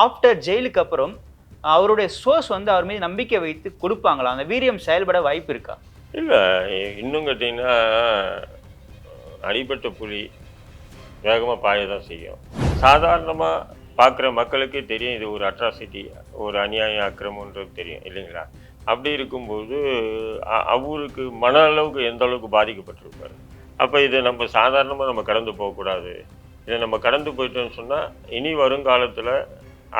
After ஜெயிலுக்கு அப்புறம் அவருடைய சோர்ஸ் வந்து அவர் மீது நம்பிக்கை வைத்து கொடுப்பாங்களா? அந்த வீரியம் செயல்பட வாய்ப்பு இருக்கா? இல்லை இன்னும் கேட்டிங்கன்னா அடிபட்ட புலி வேகமாக பாய தான் செய்யும். சாதாரணமாக பார்க்குற மக்களுக்கு தெரியும் இது ஒரு அட்ராசிட்டி ஒரு அநியாய அக்கிரமன்றது தெரியும் இல்லைங்களா? அப்படி இருக்கும்போது அவருக்கு மன அளவுக்கு எந்த அளவுக்கு பாதிக்கப்பட்டிருப்பார்? அப்போ இதை நம்ம சாதாரணமாக நம்ம கடந்து போகக்கூடாது. இதை நம்ம கடந்து போயிட்டோம்னு சொன்னால் இனி வருங்காலத்தில்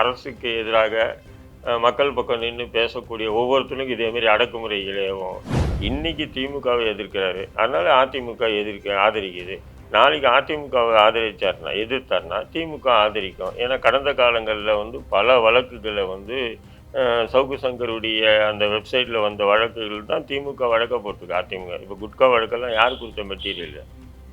அரசுக்கு எதிராக மக்கள் பக்கம் நின்று பேசக்கூடிய ஒவ்வொருத்தனுக்கும் இதேமாரி அடக்குமுறை இளையவும் இன்னைக்கு திமுகவை எதிர்க்கிறாரு. அதனால அதிமுக எதிர்க்க ஆதரிக்குது. நாளைக்கு அதிமுகவை ஆதரிச்சார்னா எதிர்த்தார்னா திமுக ஆதரிக்கும். ஏன்னா கடந்த காலங்களில் வந்து பல வழக்குகளை வந்து சவுக்கு சங்கருடைய அந்த வெப்சைட்டில் வந்த வழக்குகள் தான் திமுக வழக்க போட்டிருக்கு. அதிமுக இப்போ குட்கா வழக்கெல்லாம் யார் கொடுத்த மெட்டீரியல்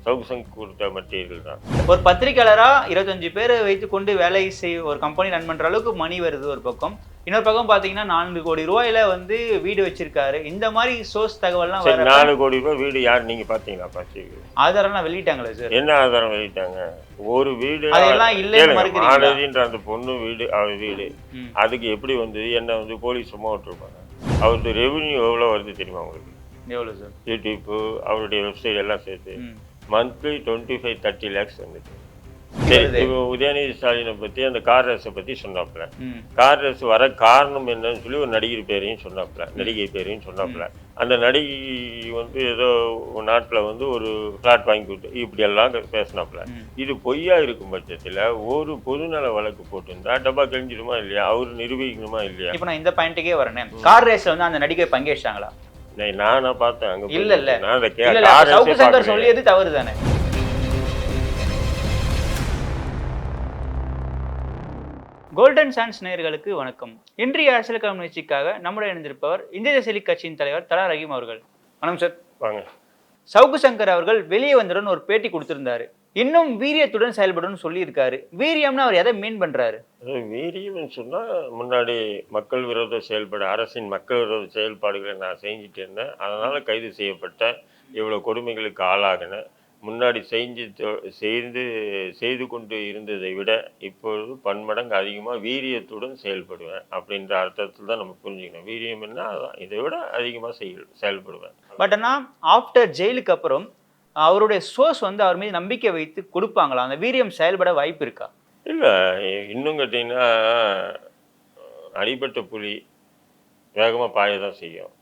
சவுக்கு சங்கர் கொடுத்த மெட்டீரியல் தான். ஒரு பத்திரிக்கையாளரா இருபத்தஞ்சு பேரை வைத்து கொண்டு வேலை செய் ஒரு கம்பெனி ரன் பண்ற அளவுக்கு மணி வருது ஒரு பக்கம். இன்னொரு பக்கம் பாத்தீங்கன்னா நான்கு கோடி ரூபாயில வந்து வீடு வச்சிருக்காரு. இந்த மாதிரி சோர்ஸ் தகவல்லாம் சரி நாலு கோடி ரூபாய் வீடு யார் நீங்கள் பார்த்தீங்களா பார்த்து ஆதாரம்லாம் வெளியிட்டாங்களே சார் என்ன ஆதாரம் வெளியிட்டாங்க? ஒரு வீடு அதெல்லாம் மறுக்கிறீங்களா? மாலதின்ற அந்த பொண்ணு வீடு அவ வீடு. அதுக்கு எப்படி வந்தது? என்ன வந்து போலீஸ் சும்மா விட்டுருப்பாங்க. அவருக்கு ரெவென்யூ எவ்வளோ வருது தெரியுமா உங்களுக்கு? எவ்வளவு சார் யூடியூப்பு அவருடைய வெப்சைட் எல்லாம் சேர்த்து. Monthly twenty five thirty lakhs வந்துச்சு சரி. இப்போ உதயநிதி ஸ்டாலினை பற்றி அந்த கார் ரேஸை பற்றி சொன்னாப்புல. கார் ரேஸ் வர காரணம் என்னன்னு சொல்லி ஒரு நடிகர் பேரையும் சொன்னாப்புல. நடிகை பேரையும் சொன்னாப்புல. அந்த நடிகை வந்து ஏதோ நாட்டில் வந்து ஒரு ஃப்ளாட் வாங்கி கொடுத்து இப்படி எல்லாம் பேசினாப்புல. இது பொய்யா இருக்கும் பட்சத்தில் ஒரு பொதுநல வழக்கு போட்டிருந்தா டப்பா கிழிஞ்சிடுமா இல்லையா? அவர் நிரூபிக்கணுமா இல்லையா? இப்போ நான் இந்த பாயிண்ட்டுக்கே வரேன். கார் ரேஸ்ல வந்து அந்த நடிகை பங்கேற்றாங்களா? நான் பார்த்தேன். அங்க இல்ல, இல்ல. நான் சவுக்கு சங்கர். சொல்லியது தவறு தானே கோல்டன் சான்ஸ் நேயர்களுக்கு வணக்கம். இன்றைய அரசியல் கிழமை நிகழ்ச்சிக்காக நம்முடைய இணைந்திருப்பவர் இந்திய தேசிய கட்சியின் தலைவர் தலா ரஹீம் அவர்கள். வணக்கம் சார். வாங்க. சவுக்கு சங்கர் அவர்கள் வெளியே வந்தவுடன் ஒரு பேட்டி கொடுத்திருந்தாரு. இன்னும் வீரியத்துடன் செயல்படும் சொல்லியிருக்காரு. வீரியம்னு அவர் எதை மீன் பண்றாரு? வீரியம்னு சொன்னா முன்னாடி மக்கள் விரோத செயல்பாடு அரசின் மக்கள் விரோத செயல்பாடுகளை நான் செஞ்சுட்டு இருந்தேன். அதனால கைது செய்யப்பட்ட இவ்வளவு கொடுமைகளுக்கு ஆளாகினேன் முன்னாடி செஞ்சு செய்து செய்து கொண்டு இருந்ததை விட இப்பொழுது பன்மடங்கு அதிகமாக வீரியத்துடன் செயல்படுவேன் அப்படின்ற அர்த்தத்தில் தான் நம்ம புரிஞ்சுக்கணும். வீரியம் என்ன? அதான் இதை விட அதிகமாக செயல் செயல்படுவேன். பட் ஆனா ஆஃப்டர் ஜெயிலுக்கு அப்புறம் அவருடைய சோர்ஸ் வந்து அவர் மீது நம்பிக்கை வைத்து கொடுப்பாங்களா? அந்த வீரியம் செயல்பட வாய்ப்பு இருக்கா? இல்லை இன்னும் கேட்டிங்கன்னா அடிபட்ட புலி வேகமாக பாய தான் செய்யும்.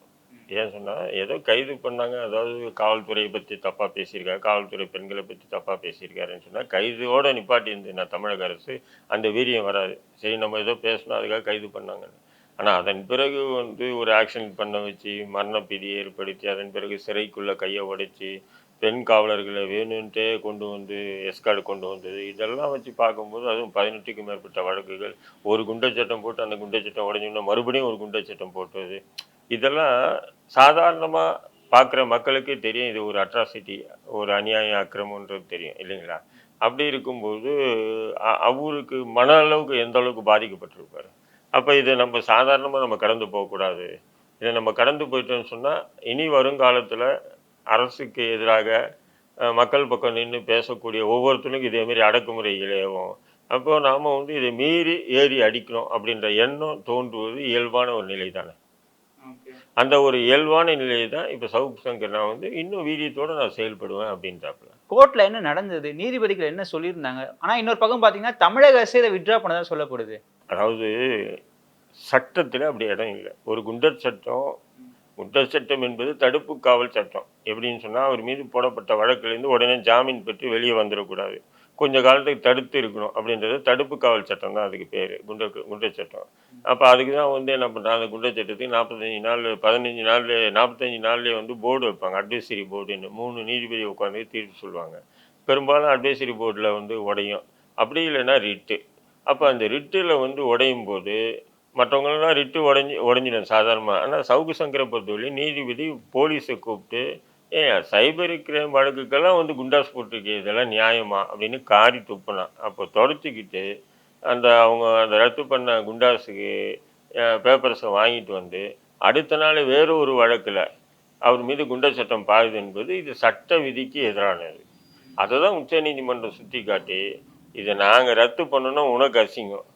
ஏன் சொன்னால் ஏதோ கைது பண்ணாங்க அதாவது காவல்துறையை பற்றி தப்பாக பேசியிருக்காரு காவல்துறை பெண்களை பற்றி தப்பாக பேசியிருக்காருன்னு சொன்னால் கைதோடு நிப்பாட்டி இருந்ததுன்னா தமிழக அரசு அந்த வீரியம் வராது. சரி நம்ம ஏதோ பேசினா அதுக்காக கைது பண்ணாங்கன்னு. ஆனால் அதன் பிறகு வந்து ஒரு ஆக்ஷன் பண்ண வச்சு மரணப்பீதி ஏற்படுத்தி அதன் பிறகு சிறைக்குள்ளே கையை உடைச்சி பெண் காவலர்களை வேணும்ன்ட்டே கொண்டு வந்து எஸ்கார்டு கொண்டு வந்தது. இதெல்லாம் வச்சு பார்க்கும்போது அதுவும் பதினெட்டுக்கும் மேற்பட்ட வழக்குகள். ஒரு குண்டை சட்டம் போட்டு அந்த குண்டை சட்டம் உடஞ்சோன்னா மறுபடியும் ஒரு குண்டை சட்டம் போட்டது. இதெல்லாம் சாதாரணமாக பார்க்குற மக்களுக்கே தெரியும். இது ஒரு அட்ராசிட்டி ஒரு அநியாய அக்கிரமன்றது தெரியும். இல்லைங்களா? அப்படி இருக்கும்போது அவருக்கு மன அளவுக்கு எந்த அளவுக்கு பாதிக்கப்பட்டிருப்பார்? அப்போ இதை நம்ம சாதாரணமாக நம்ம கடந்து போகக்கூடாது. இதை நம்ம கடந்து போயிட்டோம்னு சொன்னால் இனி வருங்காலத்தில் அரசுக்கு எதிராக மக்கள் பக்கம் நின்று பேசக்கூடிய ஒவ்வொருத்தனுக்கும் இதேமாரி அடக்குமுறை இளையவும் அப்போ நாம் வந்து இதை மீறி ஏறி அடிக்கணும் அப்படின்ற எண்ணம் தோன்றுவது இயல்பான ஒரு நிலை தானே அந்த ஒரு இயல்பான நிலை தான் இப்போ சவுக் சங்கர் நான் வந்து இன்னும் வீரியத்தோடு நான் செயல்படுவேன் அப்படின்றாப்புல. கோர்ட்ல என்ன நடந்தது? நீதிபதிகள் என்ன சொல்லியிருந்தாங்க? ஆனா இன்னொரு பக்கம் பாத்தீங்கன்னா தமிழக அரசு இதை வித்ட்ரா பண்ணதா சொல்லப்படுது. அதாவது சட்டத்தில் அப்படி இடம் இல்லை. ஒரு குண்டர் சட்டம் குண்டர் சட்டம் என்பது தடுப்பு காவல் சட்டம். எப்படின்னு சொன்னால் அவர் மீது போடப்பட்ட வழக்கிலேருந்து உடனே ஜாமீன் பெற்று வெளியே வந்துடக்கூடாது. கொஞ்ச காலத்துக்கு தடுத்து இருக்கணும் அப்படின்றது தடுப்பு காவல் சட்டம் தான் அதுக்கு பேர். குண்டர் குண்டர் சட்டம். அப்போ அதுக்கு தான் வந்து என்ன பண்ணுறாங்க அந்த குண்டர் சட்டத்துக்கு நாற்பத்தஞ்சு நாள் பதினஞ்சு நாள் நாற்பத்தஞ்சு நாள்லேயே வந்து போர்டு வைப்பாங்க. அட்வைசரி போர்டுன்னு மூணு நீதிபதி உட்காந்து தீர்ப்பு சொல்லுவாங்க. பெரும்பாலும் அட்வைசரி போர்டில் வந்து உடையும். அப்படி இல்லைன்னா ரிட்டு. அப்போ அந்த ரிட்டில் வந்து உடையும் போது மற்றவங்களெல்லாம் ரிட்டு உடஞ்சி உடஞ்சிடும் சாதாரணமாக ஆனால் சவுக்கு சங்கரை பொறுத்தவரையும் நீதிபதி போலீஸை கூப்பிட்டு ஏன் சைபர் கிரைம் வழக்குக்கெல்லாம் வந்து குண்டாஸ் போட்டிருக்கு இதெல்லாம் நியாயமா? அப்படின்னு காரி துப்புனான் அப்போ தொடச்சிக்கிட்டு அந்த அவங்க அந்த ரத்து பண்ண குண்டாஸுக்கு பேப்பர்ஸை வாங்கிட்டு வந்து அடுத்த நாள் வேறு ஒரு வழக்கில் அவர் மீது குண்டர் சட்டம் பாயுது என்பது இது சட்ட விதிக்கு எதிரானது. அதை தான் உச்சநீதிமன்றம் சுட்டி காட்டி இதை நாங்கள் ரத்து பண்ணணும் உனக்கு அசிங்கம்.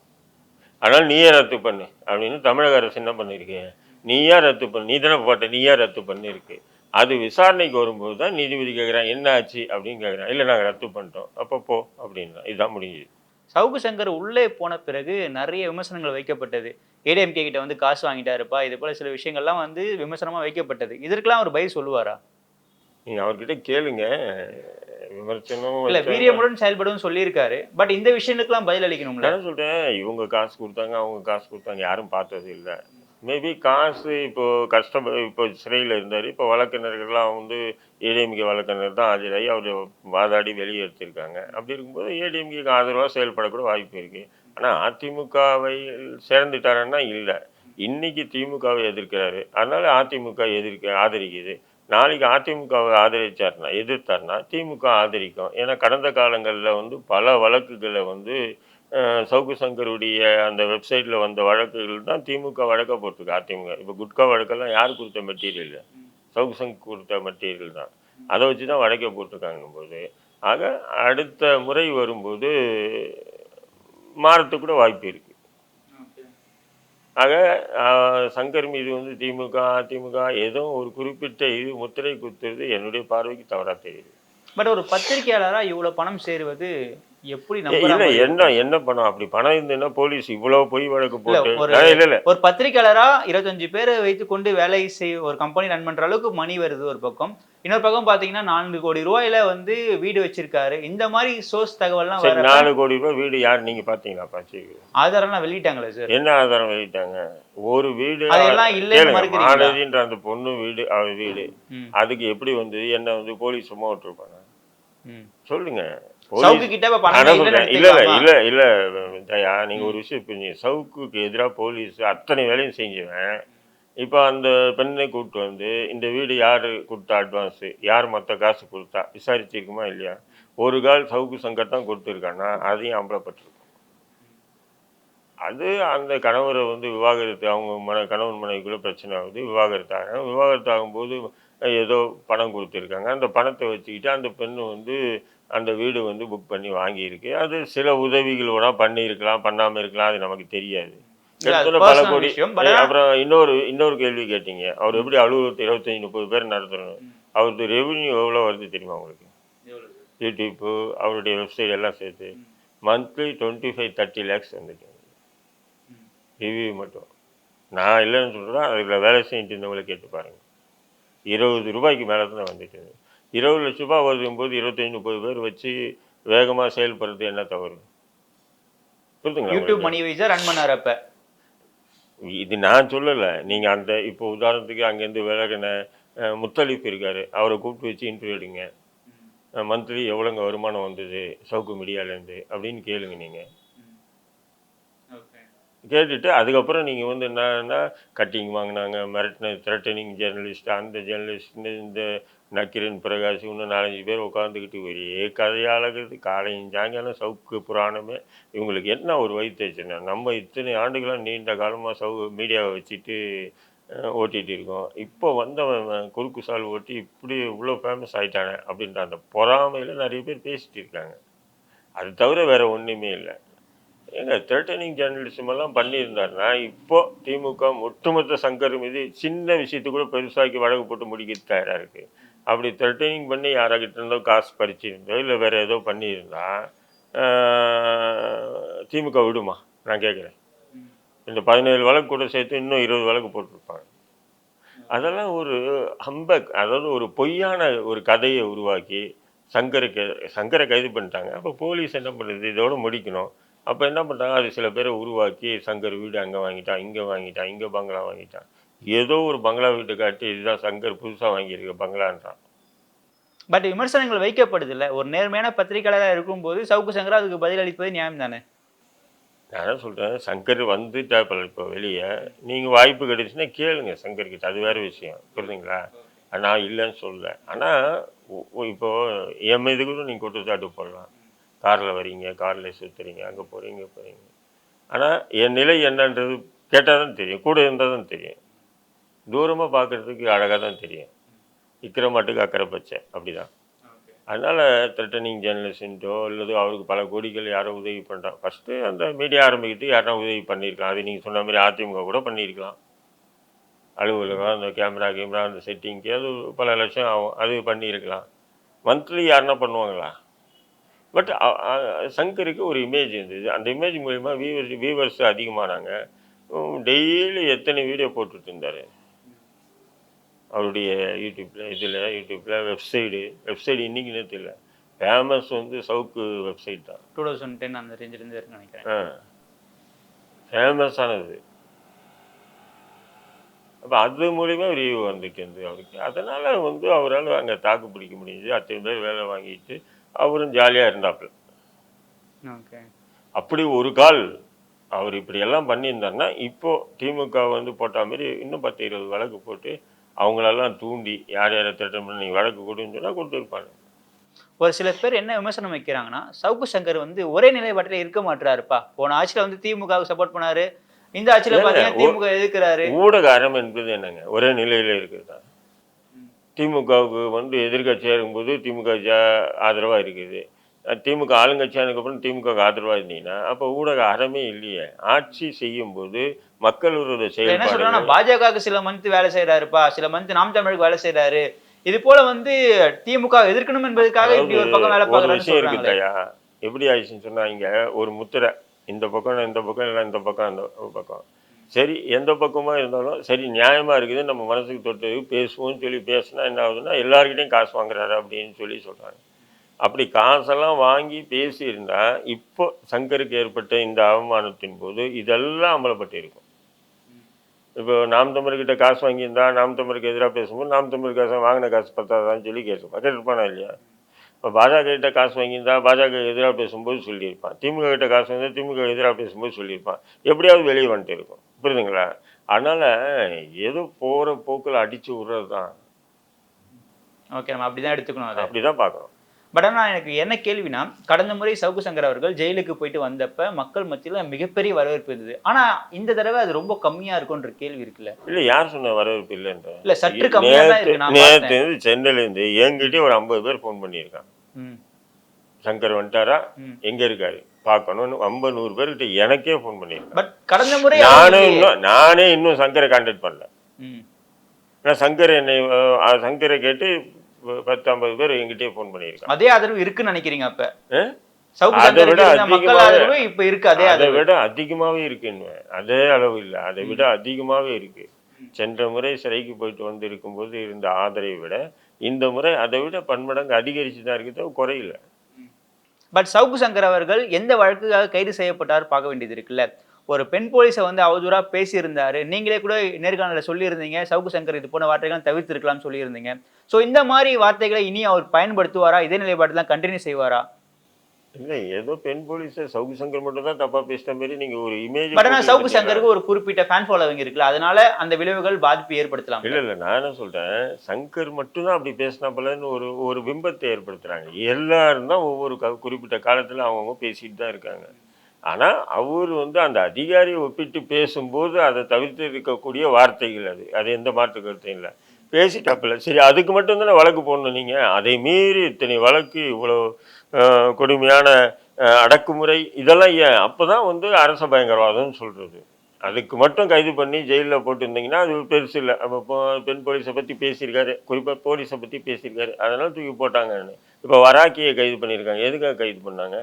அதனால் நீயே ரத்து பண்ணு அப்படின்னு தமிழக அரசு என்ன பண்ணியிருக்கு நீயா ரத்து பண்ணு நீ தானே போட்ட நீயா ரத்து பண்ணிருக்கு. அது விசாரணைக்கு வரும்போது தான் நீதிபதி கேட்குறான் என்ன ஆச்சு அப்படின்னு கேட்குறான் இல்லை நாங்கள் ரத்து பண்ணிட்டோம். அப்போ போ அப்படின்னா இதுதான் முடிஞ்சுது. சவுக்கு சங்கர் உள்ளே போன பிறகு நிறைய விமர்சனங்கள் வைக்கப்பட்டது. ஏடிஎம்கே கிட்ட வந்து காசு வாங்கிட்டாருப்பா. இது போல சில விஷயங்கள்லாம் வந்து விமர்சனமா வைக்கப்பட்டது. இதற்கெல்லாம் ஒரு பதில் சொல்லுவாரா? நீங்கள் அவர்கிட்ட கேளுங்க. இல்ல வீரியமுடன் செயல்படும் சொல்லியிருக்காரு. பட் இந்த விஷயத்துக்குலாம் பதில் அளிக்கணும்ல நான் சொல்கிறேன் இவங்க காசு கொடுத்தாங்க அவங்க காசு கொடுத்தாங்க யாரும் பார்த்தது இல்லை. மேபி காசு இப்போ கஷ்டம் இப்போ சிறையில் இருந்தார். இப்போ வழக்கறிஞர்கள்லாம் வந்து ஏடிஎம்கே வழக்கறிஞர் தான் ஆஜராகி அவர் வாதாடி வெளியே எடுத்திருக்காங்க அப்படி இருக்கும்போது ஏடிஎம்கேக்கு ஆதரவாக செயல்படக்கூட வாய்ப்பு இருக்குது ஆனால் அதிமுகவை சேர்ந்துட்டாருன்னா இல்லை. இன்னைக்கு திமுகவை எதிர்க்கிறாரு. அதனால அதிமுக எதிர்க்க ஆதரிக்குது. நாளைக்கு அதிமுகவை ஆதரிச்சாருன்னா எதிர்த்தார்னா திமுக ஆதரிக்கும். ஏன்னா கடந்த காலங்களில் வந்து பல வழக்குகளை வந்து சவுக்கு சங்கருடைய அந்த வெப்சைட்டில் வந்த வழக்குகள் தான் திமுக வழக்க போட்டிருக்கு. அதிமுக. இப்போ குட்கா வழக்கெல்லாம் யார் கொடுத்த மெட்டீரியல் சவுக்கு சங்கர் கொடுத்த மெட்டீரியல் தான். அதை வச்சு தான் வழக்கை போட்டிருக்காங்கும் போது ஆக அடுத்த முறை வரும்போது மாறத்துக்கு கூட வாய்ப்பு இருக்குது ஆக சங்கர் மீது வந்து திமுக அதிமுக ஏதோ ஒரு குறிப்பிட்ட இது முத்திரை குத்துறது என்னுடைய பார்வைக்கு தவறாக தெரியுது. பட் ஒரு பத்திரிகையாளராக இவ்வளோ பணம் சேருவது எப்படி இல்ல என்ன என்ன பணம்? அப்படி பணம் இருந்ததுன்னா போலீஸ் இவ்வளவு பொய் வழக்கு போட்டு ஒரு- இல்ல இல்ல. பத்திரிகையாளரா இருபத்தஞ்சு பேரை வைத்துக்கொண்டு வேலை செய் ஒரு கம்பெனி ரன் பண்ற அளவுக்கு மணி வருது ஒரு பக்கம். இன்னொரு பக்கம் பாத்தீங்கன்னா நான்கு கோடி ரூபாயில வந்து வீடு வச்சிருக்காரு. இந்த மாதிரி சோர்ஸ் தகவல்லாம் சரி வேற நாலு கோடி ரூபாய் வீடு யார் நீங்க பாத்தீங்களா ஆதாரம்லாம் வெளியிட்டாங்களே சார் என்ன ஆதாரம் வெளியிட்டாங்க? ஒரு வீடு அதெல்லாம்? மாலதின்ற அந்த பொண்ணு வீடு அவ வீடு. அதுக்கு எப்படி வந்து என்ன வந்து போலீஸ் சும்மா விட்டுருப்பாங்க. சொல்லுங்க. சவுக்கு கிட்ட இல்ல இல்ல? இல்ல தயா நீங்க ஒரு விஷயம் புரிஞ்சு சவுக்குக்கு எதிராக போலீஸ் அத்தனை வேலையும் செஞ்சுவேன். இப்போ அந்த பெண்ணை கூப்பிட்டு வந்து இந்த வீடு யார் கொடுத்தா அட்வான்ஸு யார் மற்ற காசு கொடுத்தா? விசாரிச்சிருக்குமா இல்லையா? ஒரு கால் சவுக்கு சங்கர் தான் கொடுத்துருக்கான்னா அதையும் அம்பலப்பட்டிருக்கும். அது அந்த கணவரை வந்து விவாகரத்து அவங்க மன கணவன் மனைவிக்குள்ள பிரச்சனை ஆகுது விவாகரத்து ஆகிறாங்க விவாகரத்து ஆகும்போது ஏதோ பணம் கொடுத்துருக்காங்க. அந்த பணத்தை வச்சுக்கிட்டு அந்த பெண்ணு வந்து அந்த வீடு வந்து புக் பண்ணி வாங்கியிருக்கு. அது சில உதவிகளோட பண்ணியிருக்கலாம் பண்ணாமல் இருக்கலாம் அது நமக்கு தெரியாது. பல கோடி அப்புறம் இன்னொரு இன்னொரு கேள்வி கேட்டீங்க. அவர் எப்படி அலுவலகத்தை இருபத்தஞ்சி முப்பது பேர் நடத்தணும்? அவருக்கு ரெவென்யூ எவ்வளோ வருது தெரியுமா உங்களுக்கு? யூடியூப்பு அவருடைய வெப்சைட் எல்லாம் சேர்த்து. Monthly twenty five thirty lakhs வந்துட்டு ரிவ்யூ மட்டும். நான் இல்லைன்னு சொல்கிறேன் அதில் வேலை செஞ்சுட்டு இருந்தவங்களை கேட்டு பாருங்க. இருபது ரூபாய்க்கு மேலே தான் வந்துட்டு. இருபது லட்ச ரூபாய் வரும்போது இருபத்தஞ்சி முப்பது பேர் வச்சு வேகமாக செயல்படுறது என்ன தவறு? புரிதுங்களா யூடியூப்? மணி ரன் பண்ணாரு அப்ப. இது நான் சொல்லலை. நீங்கள் அந்த இப்போ உதாரணத்துக்கு அங்கேருந்து விலகின முத்தலிப் இருக்காரு. அவரை கூப்பிட்டு வச்சு இன்டர்வியூ எடுங்க. மந்த்லி எவ்வளோங்க வருமானம் வந்தது? சவுக்கு மீடியாலேருந்து அப்படின்னு கேளுங்க நீங்கள் கேட்டுட்டு அதுக்கப்புறம் நீங்கள் வந்து என்னன்னா கட்டிங் வாங்கினாங்க மிரட்டின த்ரெட்டனிங் ஜேர்னலிஸ்ட் அந்த ஜேர்னலிஸ்ட் இந்த நக்கிரன் பிரகாஷ் இன்னும் நாலஞ்சு பேர் உட்காந்துக்கிட்டு ஒரே கதையாளகிறது காலையும் சாயங்காலம் சவுக்கு புராணமே. இவங்களுக்கு என்ன ஒரு வைத்தேச்சுன்னா நம்ம இத்தனை ஆண்டுகளாக நீண்ட காலமாக சவு மீடியாவை வச்சுட்டு ஓட்டிகிட்டு இருக்கோம். இப்போ வந்தவன் குறுக்கு சால் ஓட்டி இப்படி இவ்வளோ ஃபேமஸ் ஆகிட்டானே அப்படின்ற அந்த பொறாமையில் நிறைய பேர் பேசிகிட்டு இருக்காங்க. அது தவிர வேறு ஒன்றுமே இல்லை. ஏங்க த்ரெட்டனிங் ஜேர்னலிசம் எல்லாம் பண்ணியிருந்தாருன்னா இப்போது திமுக ஒட்டுமொத்த சங்கர் மீது சின்ன விஷயத்துக்கு கூட பெருசாக்கி வழக்கு போட்டு முடிக்க தயாராக இருக்குது அப்படி த்ரெட்டனிங் பண்ணி யாராக்கிட்ட இருந்தோ காசு பறிச்சிருந்தோ இல்லை வேறு ஏதோ பண்ணியிருந்தா திமுக விடுமா? நான் கேட்குறேன் இந்த பதினேழு வழக்கு கூட சேர்த்து இன்னும் இருபது வழக்கு போட்டிருப்பாங்க. அதெல்லாம் ஒரு ஹம்பக் அதாவது ஒரு பொய்யான ஒரு கதையை உருவாக்கி சங்கரை கை- சங்கரை கைது பண்ணிட்டாங்க. அப்போ போலீஸ் என்ன பண்ணுறது இதோடு முடிக்கணும். அப்போ என்ன பண்ணுறாங்க அது சில பேரை உருவாக்கி சங்கர் வீடு அங்கே வாங்கிட்டான் இங்கே வாங்கிட்டான் இங்கே பங்களா வாங்கிட்டான். ஏதோ ஒரு பங்களா வீட்டை காட்டி இதுதான் சங்கர் புதுசாக வாங்கியிருக்க பங்களான்றான் பட் விமர்சனங்கள் வைக்கப்படுது இல்ல ஒரு நேர்மையான பத்திரிகையாளரா இருக்கும்போது சவுக்கு சங்கர் அதுக்கு பதில் அளிப்பது நியாயம் தானே? நான் சொல்கிறேன் சங்கர் வந்துட்டாப்பல இப்போ வெளியே. நீங்கள் வாய்ப்பு கிடைச்சுன்னா கேளுங்க சங்கர் கிட்ட அது வேறு விஷயம். புரியுதுங்களா நான் இல்லைன்னு சொல்லல. ஆனால் இப்போ என் மீது கூட நீங்கள் குற்றச்சாட்டு போடலாம். காரில் வரீங்க காரில் சுற்றுறீங்க அங்கே போகிறீங்க போகிறீங்க ஆனால் என் நிலை என்னன்றது கேட்டால் தான் தெரியும். கூட இருந்தால் தான் தெரியும். தூரமாக பார்க்குறதுக்கு அழகாக தான் தெரியும். இக்கிற மாட்டுக்கு அக்கறை பச்சை. அப்படிதான். அதனால் த்ரெட்டனிங் ஜேர்னலிஸ்ட்டோ அல்லது அவருக்கு பல கோடிகள் யாரோ உதவி பண்ணுறான் ஃபஸ்ட்டு அந்த மீடியா ஆரம்பிக்கிட்டு யாரா உதவி பண்ணியிருக்கலாம். அது நீங்கள் சொன்ன மாதிரி அதிமுக கூட பண்ணியிருக்கலாம். அலுவலகம் அந்த கேமரா கேமரா அந்த செட்டிங்க்கு அது பல லட்சம் ஆகும். அது பண்ணியிருக்கலாம். மந்த்லி யாருன்னா பண்ணுவாங்களா? பட் சங்கருக்கு ஒரு இமேஜ் இருந்தது. அந்த இமேஜ் மூலிமா வியூவர்ஸ் வியூவர்ஸ் அதிகமானாங்க. டெய்லி எத்தனை வீடியோ போட்டுட்டு இருந்தார்? அவருடைய யூடியூப்பில் இதில் யூடியூப்பில் வெப்சைடு வெப்சைடு இன்றைக்கினே தெரியல. ஃபேமஸ் வந்து சவுக்கு வெப்சைட் தான். டூ தௌசண்ட் டென் அந்த ரேஞ்சிலேருந்து இருக்குன்னு நினைக்கிறேன். ஆ. ஃபேமஸானது அப்போ அது மூலிமா ரிவ்யூ வந்துட்டு அவருக்கு. அதனால் வந்து அவரால் அங்கே தாக்கு பிடிக்க முடியுது அத்தனை பேர் வேலை வாங்கிட்டு அவரும் ஜாலியாக இருந்தாப்புல. ஓகே. அப்படி ஒரு கால் அவர் இப்படியெல்லாம் பண்ணியிருந்தாருன்னா இப்போ திமுக வந்து போட்ட மாதிரி இன்னும் பத்து இருபது வழக்கு போட்டு அவங்களெல்லாம் தூண்டி யார் யாரை திட்டம் பண்ணி நீங்கள் வழக்கு கொடுன்னு சொன்னால் கொடுத்துருப்பாங்க ஒரு சில பேர் என்ன விமர்சனம் வைக்கிறாங்கன்னா சவுக்கு சங்கர் வந்து ஒரே நிலைப்பாட்டில் இருக்க மாட்டாருப்பா போன ஆட்சியில வந்து திமுகவுக்கு சப்போர்ட் பண்ணாரு. இந்த ஆட்சியில ஒ- திமுக எதிர்க்கிறாரு. ஊடக அறம் என்பது என்னங்க? ஒரே நிலையில் இருக்கிறதா? திமுகவுக்கு வந்து எதிர்கட்சியாக இருக்கும்போது திமுக ஆதரவாக இருக்குது. திமுக ஆளுங்கட்சியானதுக்கப்புறம் திமுக ஆதரவாக இருந்தீங்கன்னா அப்போ ஊடக அறமே இல்லையே. ஆட்சி மக்கள் விரோத இதுல என்ன சொல்றாங்கன்னா செயல்பாடு பாஜகவுக்கு சில மந்த் வேலை செய்யறாருப்பா சில மந்த் நாம் தமிழுக்கு வேலை செய்யறாரு இது போல வந்து திமுக எதிர்க்கணும் என்பதற்காக இப்படி ஒரு பக்கம் வேலை ஒரு பார்க்கறான்னு விஷயம் இருக்கு சொல்றாங்களே தயா எப்படி ஆயிடுச்சுன்னு சொன்னா இங்க ஒரு முத்திரை இந்த பக்கம் இந்த பக்கம் இல்லை இந்த பக்கம் அந்த பக்கம். சரி எந்த பக்கமா இருந்தாலும் சரி நியாயமா இருக்குது நம்ம மனசுக்கு தொட்டு பேசுவோம்னு சொல்லி பேசினா என்ன ஆகுதுன்னா எல்லாருக்கிட்டையும் காசு வாங்குறாரு அப்படின்னு சொல்லி சொல்றாங்க. அப்படி காசெல்லாம் வாங்கி பேசியிருந்தா இப்போ சங்கருக்கு ஏற்பட்ட இந்த அவமானத்தின் போது இதெல்லாம் அமலப்பட்டு இருக்கும் இப்போ நாம் தமிழர்கிட்ட காசு வாங்கியிருந்தா நாம் தமிழுக்கு எதிராக பேசும்போது நாம் தமிழ் காசு வாங்கின காசு பத்தாதான்னு சொல்லி கேட்டிருப்பான் கேட்டிருப்பானா இல்லையா? இப்போ பாஜக கிட்ட காசு வாங்கியிருந்தா பாஜக எதிராக பேசும்போது சொல்லியிருப்பான். திமுக கிட்ட காசு வந்து திமுக எதிராக பேசும்போது சொல்லியிருப்பான். எப்படியாவது வெளியே வந்துட்டு இருக்கும். புரியுதுங்களா? அதனால் ஏதோ போகிற போக்கில் அடித்து விட்றது தான் ஓகே நம்ம அப்படிதான் எடுத்துக்கணும் அதை. அப்படி தான் பார்க்கணும். பட் ஆனா எனக்கு என்ன கேள்வினா கடந்த முறை சவுக்கு சங்கர் அவர்கள் ஜெயிலுக்கு போயிட்டு வந்தப்ப மக்கள் மத்தியில மிகப்பெரிய வரவேற்பு இருந்தது. ஆனா இந்த தடவை அது ரொம்ப கம்மியா இருக்கும்ன்ற கேள்வி இருக்குல்ல? இல்லை யார் சொன்ன வரவேற்பு இல்லைன்ற? இல்ல சற்று கம்மியா தான் இருக்கு நான் நேற்று பார்த்தேன். இருந்து சென்னையிலேருந்து என்கிட்டயே ஒரு ஐம்பது பேர் ஃபோன் பண்ணியிருக்கான் சங்கர் வந்துட்டாரா. எங்கே இருக்காரு? பார்க்கணும்னு ஐம்பது நூறு பேர்கிட்ட எனக்கே ஃபோன் பண்ணியிருக்கான் பட் கடந்த முறை நானே இன்னும் நானே இன்னும் சங்கரை கான்டாக்ட் பண்ணல. ஏன்னா சங்கர் என்னை சங்கரை கேட்டு பத்து ஐம்பது பேர் என்கிட்டயே ஃபோன் பண்ணியிருக்கான் அதே ஆதரவு இருக்குன்னு நினைக்கிறீங்க அப்ப? அதை விட அதிகமாக- இப்ப இருக்கு அதே அதை விட அதிகமாகவே இருக்குன்னு. அதே அளவு இல்லை. அதை விட அதிகமாகவே இருக்கு. சென்ற முறை சிறைக்கு போயிட்டு வந்து இருக்கும்போது இருந்த ஆதரவை விட இந்த முறை அதை விட பன்மடங்கு அதிகரிச்சு தான் இருக்குது குறையில. பட் சவுக்கு சங்கர் அவர்கள் எந்த வழக்குக்காக கைது செய்யப்பட்டார் பார்க்க வேண்டியது இருக்குல்ல? ஒரு பெண் போலீஸை வந்து அவதூறா பேசியிருந்தாரு. நீங்களே கூட நேர்காணல சொல்லியிருந்தீங்க. சவுக்கு சங்கர் இது போன வார்த்தைகள் தவிர்த்திருக்கலாம்னு சொல்லியிருந்தீங்க. ஸோ இந்த மாதிரி வார்த்தைகளை இனி அவர் பயன்படுத்துவாரா? இதே நிலைப்பாடு தான் கண்டினியூ செய்வாரா? இல்லை ஏதோ பெண் போலீஸை சவுக்கு சங்கர் மட்டும் தான் தப்பா பேசின மாதிரி நீங்க ஒரு இமேஜ் பட் ஆனால் சவுக்கு சங்கருக்கு ஒரு குறிப்பிட்ட ஃபேன் ஃபாலோவிங் இருக்குல்ல. அதனால அந்த விளைவுகள் பாதிப்பு ஏற்படுத்தலாம். இல்ல இல்ல நான் என்ன சொல்றேன்? சங்கர் மட்டும்தான் அப்படி பேசினாப்பலன்னு ஒரு ஒரு பிம்பத்தை ஏற்படுத்துறாங்க. எல்லாரும் தான் ஒவ்வொரு குறிப்பிட்ட காலத்துல அவங்கவுங்க பேசிட்டு தான் இருக்காங்க. ஆனால் அவர் வந்து அந்த அதிகாரியை ஒப்பிட்டு பேசும்போது அதை தவிர்த்து இருக்கக்கூடிய வார்த்தைகள் அது. அது எந்த மாற்று கருத்தும் இல்லை. பேசிட்டாப்புல. சரி அதுக்கு மட்டும்தானே வழக்கு போடணும் நீங்கள் அதை மீறி இத்தனை வழக்கு இவ்வளோ கொடுமையான அடக்குமுறை இதெல்லாம் ஏன்? அப்போ தான் வந்து அரச பயங்கரவாதம்னு சொல்கிறது அதுக்கு மட்டும் கைது பண்ணி ஜெயிலில் போட்டிருந்தீங்கன்னா அது பெருசு இல்லை. அப்போ பெண் போலீஸை பற்றி பேசியிருக்காரு. குறிப்பாக போலீஸை பற்றி பேசியிருக்காரு. அதனால் தூக்கி போட்டாங்கன்னு. இப்போ வராக்கியை கைது பண்ணியிருக்காங்க. எதுக்காக கைது பண்ணாங்க?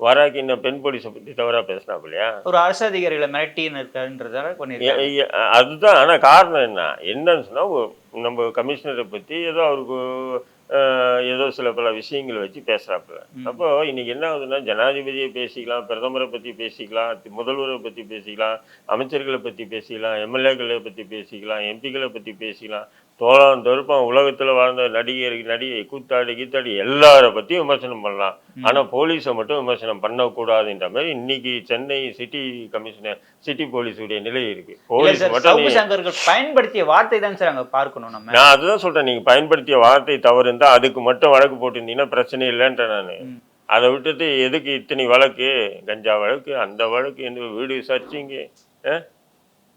வராக்கி இந்த பெண் போலீஸை பற்றி தவறாக பேசினாப்பில்லையா ஒரு அரசு அதிகாரிகளை மிரட்டின்னு இருக்காருன்றதால அதுதான். ஆனால் காரணம் என்ன? என்னன்னு சொன்னால் நம்ம கமிஷனரை பற்றி ஏதோ அவருக்கு ஏதோ சில பல விஷயங்களை வச்சு பேசுகிறாப்புல. அப்போ இன்னைக்கு என்ன ஆகுதுன்னா ஜனாதிபதியை பேசிக்கலாம் பிரதமரை பற்றி பேசிக்கலாம் முதல்வரை பற்றி பேசிக்கலாம் அமைச்சர்களை பற்றி பேசிக்கலாம் எம்எல்ஏக்களை பற்றி பேசிக்கலாம் எம்பிக்களை பற்றி பேசிக்கலாம். தோளான் தொருப்பான் உலகத்தில் வாழ்ந்த நடிகர் நடிகை கூத்தாடி கீத்தாடி எல்லாரை பற்றியும் விமர்சனம் பண்ணலாம். ம். ஆனால் போலீஸை மட்டும் விமர்சனம் பண்ணக்கூடாதுன்ற மாதிரி இன்னைக்கு சென்னை சிட்டி கமிஷனர் சிட்டி போலீஸுடைய நிலை இருக்கு. போலீஸ் மட்டும் பயன்படுத்திய வார்த்தை தான் சார் அங்க பார்க்கணும் நம்ம. நான் அதுதான் சொல்றேன் நீங்க பயன்படுத்திய வார்த்தை தவறு இருந்தா அதுக்கு மட்டும் வழக்கு போட்டிருந்தீங்கன்னா பிரச்சனை இல்லைன்ற நான். அதை விட்டுட்டு எதுக்கு இத்தனை வழக்கு? கஞ்சா வழக்கு அந்த வழக்கு இந்த வீடு சர்ச்சிங்கு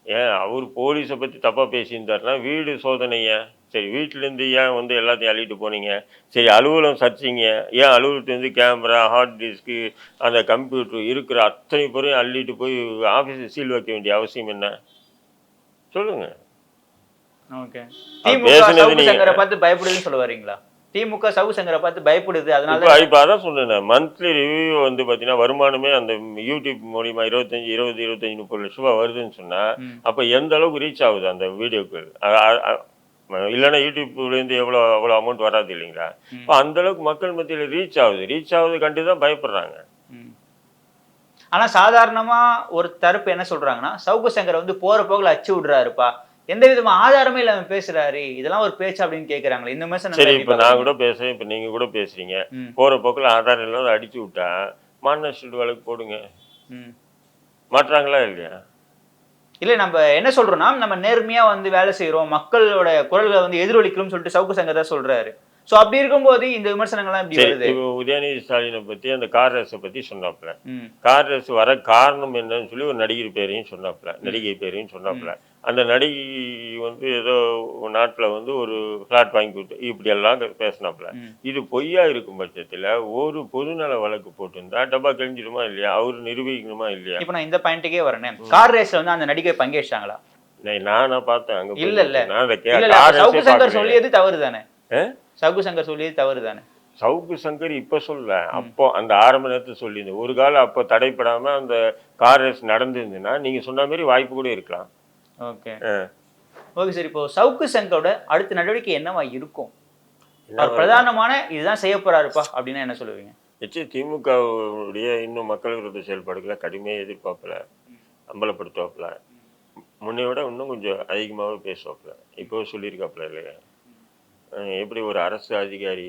ஏன் அவர் போலீஸை பற்றி தப்பாக பேசியிருந்தாருன்னா வீடு சோதனை ஏன் சரி வீட்டிலேருந்து ஏன் வந்து எல்லாத்தையும் அள்ளிட்டு போனீங்க? சரி அலுவலகம் சர்ச்சிங்க. ஏன் அலுவலகத்துலேருந்து கேமரா ஹார்ட் டிஸ்க்கு அந்த கம்ப்யூட்டர் இருக்கிற அத்தனை பேரையும் அள்ளிட்டு போய் ஆஃபீஸில் சீல் வைக்க வேண்டிய அவசியம் என்ன? சொல்லுங்கள் ஓகே. அவர் திமுக பேசுனது சவுக்கு நீங்க- சங்கரை பார்த்து பயப்படுதுன்னு சொல்ல வரீங்களா? திமுக சவுக்கு சங்கரை பார்த்து பயப்படுது அதனால இப்போ அதான் சொன்னேன் மந்த்லி ரிவ்யூ வந்து பார்த்தீங்கன்னா வருமானமே அந்த யூடியூப் மூலிமா இருபத்தஞ்சி இருபது இருபத்தஞ்சி முப்பது லட்ச ரூபா வருதுன்னு சொன்னால். அப்போ எந்த அளவுக்கு ரீச் ஆகுது அந்த வீடியோக்கள் இல்லைன்னா யூடியூப்லேருந்து எவ்வளோ அவ்வளோ அமௌண்ட் வராது இல்லைங்களா. இப்போ அந்த அளவுக்கு மக்கள் மத்தியில் ரீச் ஆகுது ரீச் ஆகுது கண்டு தான் பயப்படுறாங்க ம். ஆனா சாதாரணமா ஒரு தரப்பு என்ன சொல்றாங்கன்னா சவுக்கு சங்கர் வந்து போற போக்குல அச்சு விடுறாருப்பா எந்த விதமா ஆதாரமே இல்லாம பேசுறாரு? இதெல்லாம் ஒரு பேச்சு அப்படின்னு கேக்குறாங்களே. இந்த மாதிரி சரி இப்போ நான் கூட பேசுறேன். இப்போ நீங்கள் கூட பேசுறீங்க. ம். போகிற போக்கில் ஆதாரம் இல்லாத அடிச்சு விட்டா மாநில வழக்கு போடுங்க. ம். மாட்டுறாங்களா இல்லையா? இல்ல நம்ம என்ன சொல்றோம்னா நம்ம நேர்மையா வந்து வேலை செய்யறோம் மக்களோட குரல்களை வந்து எதிரொலிக்கணும்னு சொல்லிட்டு சவுக்கு சங்கர் தான் சொல்றாரு. சோ அப்படி இருக்கும்போது இந்த விமர்சனங்கள்லாம் இப்படி வருது? உதயநிதி ஸ்டாலினை பற்றி அந்த கார் ரேஸை பற்றி சொன்னாப்புல. கார் ரேஸ் வர காரணம் என்னன்னு சொல்லி ஒரு நடிகர் பேரையும் சொன்னாப்புல. நடிகை பேரையும் சொன்னாப்புல. அந்த நடிகை வந்து ஏதோ நாட்டில் வந்து ஒரு ஃப்ளாட் வாங்கி கொடுத்து இப்படி எல்லாம் பேசினாப்புல. இது பொய்யா இருக்கும் பட்சத்தில் ஒரு பொதுநல வழக்கு போட்டிருந்தா டப்பா கிழிஞ்சிடுமா இல்லையா? அவர் நிரூபிக்கணுமா இல்லையா? இப்போ நான் இந்த பாயிண்ட்டுக்கே வரேன். கார் ரேஸ்ல வந்து அந்த நடிகை பங்கேற்றாங்களா? நான் நானா பார்த்தேன் அங்க இல்ல, இல்ல. நான் சவுக்கு சங்கர். சொல்லியது தவறு தானே? சவுக்கு சங்கர் சொல்லியது தவறு தானே சவுக்கு சங்கர் இப்ப சொல்ல அப்போ அந்த ஆரம்ப நேரத்தில் சொல்லியிருந்தேன் ஒரு காலம் அப்போ தடைப்படாம அந்த கார் ரேஸ் நடந்திருந்துன்னா நீங்க சொன்ன மாதிரி வாய்ப்பு கூட இருக்கலாம். ஓகே. Okay sir. இப்போ சவுக்கு சங்கரோட அடுத்த நடவடிக்கை என்னவா இருக்கும்? அவர் பிரதானமான இதுதான் செய்ய போறாருப்பா அப்படின்னா என்ன சொல்லுவீங்க? நிச்சய திமுகவுடைய இன்னும் மக்கள் விரோத செயல்பாடுகளை கடுமையாக எதிர்பார்ப்பல அம்பலப்படுத்துவாப்புல. முன்னையோட இன்னும் கொஞ்சம் அதிகமாகவே பேசுவாப்புல. இப்போ சொல்லியிருக்காப்புல இல்லையா? எப்படி ஒரு அரசு அதிகாரி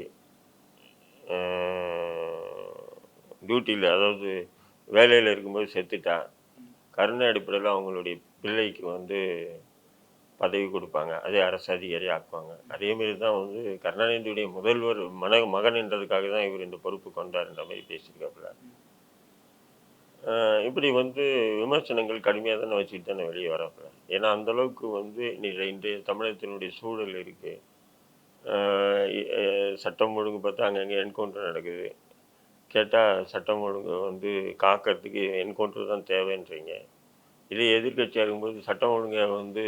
டியூட்டியில் அதாவது வேலையில் இருக்கும்போது செத்துட்டா கருணை அடிப்படையில் அவங்களுடைய பிள்ளைக்கு வந்து பதவி கொடுப்பாங்க. அதே அரசு அதிகாரி ஆக்குவாங்க. அதேமாரி தான் வந்து கருணாநிதியுடைய முதல்வர் மன மகன் என்றதுக்காக தான் இவர் இந்த பொறுப்பு கொண்டாருன்ற மாதிரி பேசியிருக்காப்புல. இப்படி வந்து விமர்சனங்கள் கடுமையாக தானே வச்சுக்கிட்டு தானே வெளியே வரப்பல. ஏன்னா அந்த அளவுக்கு வந்து இன்றைய தமிழகத்தினுடைய சூழல் இருக்குது சட்டம் ஒழுங்கு பார்த்தா அங்கங்கே என்கவுண்டர் நடக்குது. கேட்டால் சட்டம் ஒழுங்கு வந்து காக்கிறதுக்கு என்கவுண்டர் தான் தேவைன்றீங்க. இதே எதிர்க்கட்சியாக இருக்கும்போது சட்டம் ஒழுங்கை வந்து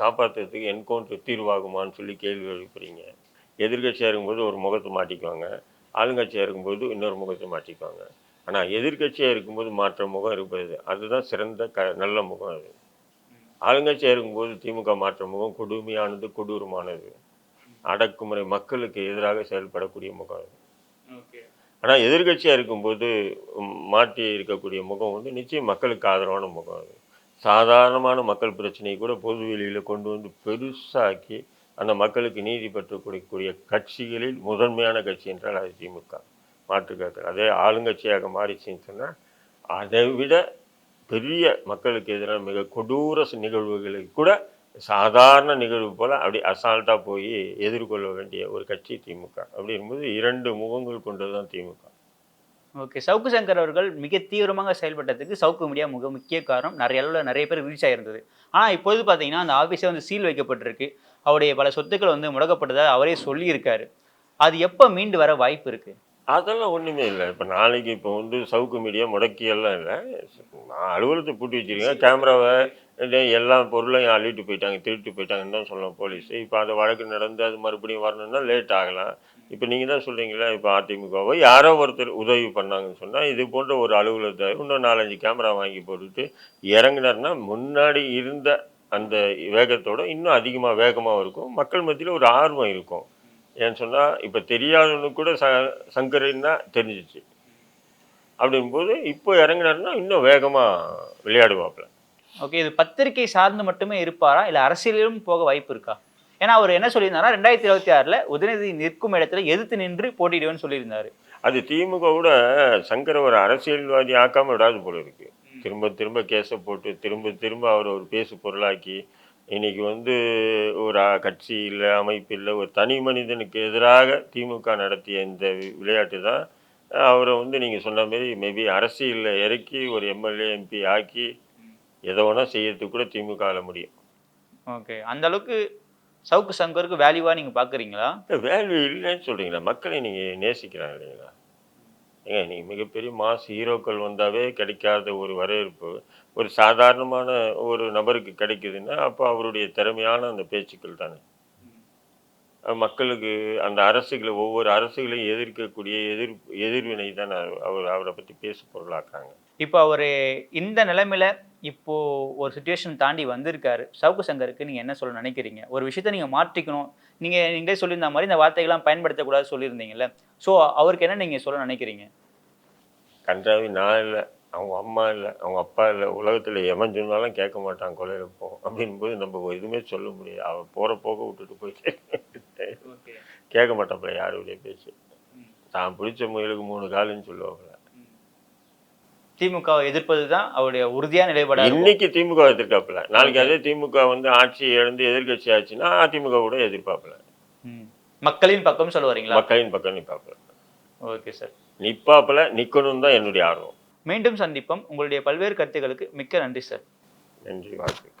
காப்பாற்றுறதுக்கு என்கவுண்டர் தீர்வாகுமான்னு சொல்லி கேள்வி எழுப்புறீங்க. எதிர்க்கட்சியாக இருக்கும்போது ஒரு முகத்தை மாட்டிக்குவாங்க. ஆளுங்கட்சியாக இருக்கும்போது இன்னொரு முகத்தை மாட்டிக்குவாங்க. ஆனால் எதிர்க்கட்சியாக இருக்கும்போது மாற்ற முகம் இருப்பது அதுதான் சிறந்த க நல்ல முகம் அது. ஆளுங்கட்சியாக இருக்கும்போது திமுக மாற்ற முகம் கொடுமையானது கொடூரமானது. அடக்குமுறை மக்களுக்கு எதிராக செயல்படக்கூடிய முகம் அது. ஆனால் எதிர்க்கட்சியாக இருக்கும்போது மாற்றி இருக்கக்கூடிய முகம் வந்து நிச்சயம் மக்களுக்கு ஆதரவான முகம் அது. சாதாரணமான மக்கள் பிரச்சனையை கூட பொது வெளியில் கொண்டு வந்து பெருசாக்கி அந்த மக்களுக்கு நீதி பெற்று கொடுக்கக்கூடிய கட்சிகளில் முதன்மையான கட்சி என்றால் அது திமுக. மாற்றுக்கருத்து அதே ஆளுங்கட்சியாக மாறிச்சுன்னு சொன்னால் அதை விட பெரிய மக்களுக்கு எதிரான மிக கொடூர நிகழ்வுகளை கூட சாதாரண நிகழ்வு போல அப்படி அசால்ட்டாக போய் எதிர்கொள்ள வேண்டிய ஒரு கட்சி திமுக. அப்படி இருக்கும்போது இரண்டு முகங்கள் கொண்டது தான் திமுக. ஓகே சவுக்கு சங்கர் அவர்கள் மிக தீவிரமாக செயல்பட்டதுக்கு சவுக்கு மீடியா மிக முக்கிய காரணம். நிறைய அளவில் நிறைய பேர் ரீச் ஆயிருந்தது ஆனால் இப்போது பார்த்தீங்கன்னா அந்த ஆஃபீஸே வந்து சீல் வைக்கப்பட்டிருக்கு. அவருடைய பல சொத்துக்கள் வந்து முடக்கப்பட்டதாக அவரே சொல்லியிருக்காரு. அது எப்போ மீண்டு வர வாய்ப்பு இருக்கு? அதெல்லாம் ஒன்றுமே இல்லை. இப்போ நாளைக்கு இப்போ வந்து சவுக்கு மீடியா முடக்கியெல்லாம் இல்லை. நான் அலுவலகத்தை பூட்டி வச்சிருக்கேன். கேமராவை இதே எல்லா பொருளையும் அள்ளிட்டு போயிட்டாங்க திருட்டு போயிட்டாங்கன்னு தான் சொல்லலாம் போலீஸ். இப்போ அந்த வழக்கு நடந்து அது மறுபடியும் வரணும்னா லேட் ஆகலாம். இப்போ நீங்கள் தான் சொல்கிறீங்களா இப்போ அதிமுகவை யாரோ ஒருத்தர் உதவி பண்ணாங்கன்னு சொன்னால் இது போன்ற ஒரு அலுவலகத்தை இன்னும் நாலஞ்சு கேமரா வாங்கி போட்டுட்டு இறங்கினார்னா முன்னாடி இருந்த அந்த வேகத்தோட இன்னும் அதிகமாக வேகமாக இருக்கும். மக்கள் மத்தியில் ஒரு ஆர்வம் இருக்கும். ஏன்னு சொன்னால் இப்போ தெரியாதவனுக்கு கூட ச சங்கரின்னா தெரிஞ்சிச்சு. அப்படிங்கும்போது இப்போ இறங்கினாருன்னா இன்னும் வேகமாக விளையாடுவாப்புல. ஓகே இது பத்திரிகை சார்ந்து மட்டுமே இருப்பாரா? இல்லை அரசியலிலும் போக வாய்ப்பு இருக்கா? ஏன்னா அவர் என்ன சொல்லியிருந்தாரா ரெண்டாயிரத்தி இருபத்தி ஆறில் உதயநிதி நிற்கும் இடத்துல எதிர்த்து நின்று போட்டியிடுவேன்னு சொல்லியிருந்தார். அது திமுகவோட சங்கர் ஒரு அரசியல்வாதி ஆக்காம விடாது போல இருக்கு. திரும்ப திரும்ப கேஸை போட்டு திரும்ப திரும்ப அவரை ஒரு பேசு பொருளாக்கி இன்னைக்கு வந்து ஒரு கட்சி இல்லை அமைப்பு இல்லை ஒரு தனி மனிதனுக்கு எதிராக திமுக நடத்திய இந்த வி- விளையாட்டு தான் அவரை வந்து நீங்கள் சொன்ன மாதிரி மேபி அரசியலில் இறக்கி ஒரு எம்எல்ஏ எம்பி ஆக்கி எதை வேணால் செய்யறதுக்கு கூட திமுகவில் முடியும். ஓகே. அந்த அளவுக்கு சவுக்கு சங்கருக்கு வேல்யூவா நீங்க பாக்குறீங்களா? வேல்யூ இல்லைன்னு சொல்றீங்களா? மக்களை நீங்க நேசிக்கிறாங்க இல்லைங்களா? ஏங்க நீங்க மிகப்பெரிய மாஸ் ஹீரோக்கள் வந்தாவே கிடைக்காத ஒரு வரவேற்பு ஒரு சாதாரணமான ஒரு நபருக்கு கிடைக்குதுன்னா அப்போ அவருடைய திறமையான அந்த பேச்சுக்கள் தானே. மக்களுக்கு அந்த அரசுகளை ஒவ்வொரு அரசுகளையும் எதிர்க்கக்கூடிய எதிர் எதிர்வினை தான் அவர் அவரை பற்றி பேசு பொருளாக்குறாங்க இப்போ அவர் இந்த நிலைமையில இப்போ ஒரு சுச்சுவேஷன் தாண்டி வந்திருக்காரு. சவுக்கு சங்கருக்கு நீங்க என்ன சொல்ல நினைக்கிறீங்க? ஒரு விஷயத்த நீங்க மாற்றிக்கணும். நீங்க நீங்களே சொல்லியிருந்த மாதிரி இந்த வார்த்தைகள்லாம் பயன்படுத்தக்கூடாது சொல்லியிருந்தீங்கல்ல. ஸோ அவருக்கு என்ன நீங்க சொல்ல நினைக்கிறீங்க? கன்றாவி நான் இல்லை. அவங்க அம்மா இல்லை. அவங்க அப்பா இல்லை. உலகத்தில் எவன் சொன்னாலும் கேட்க மாட்டான் கொலையில போ. அப்படின்போது நம்ம எதுவுமே சொல்ல முடியாது. அவன் போகிற போக விட்டுட்டு போயிட்டு கேட்க மாட்டான்ப்பா யாருடைய பேச்சு. தான் பிடிச்ச முயலுக்கு மூணு காலுன்னு சொல்லுவாங்க திமுகவை எதிர்ப்பது தான் அவருடைய உறுதியான நிலைப்பாடு இன்னைக்கு திமுக எதிர்க்காப்புல. நாளைக்கு அதே திமுக வந்து ஆட்சி இழந்து எதிர்க்கட்சி ஆச்சுன்னா அதிமுக கூட எதிர்ப்பாப்புல. மக்களின் பக்கம் சொல்ல வரீங்களா? மக்களின் பக்கம் நிற்பாப்புல ஓகே சார். நிற்பாப்புல நிற்கணும் தான் என்னுடைய ஆர்வம். மீண்டும் சந்திப்போம். உங்களுடைய பல்வேறு கருத்துக்களுக்கு மிக்க நன்றி சார். நன்றி வாழ்த்துக்கள்.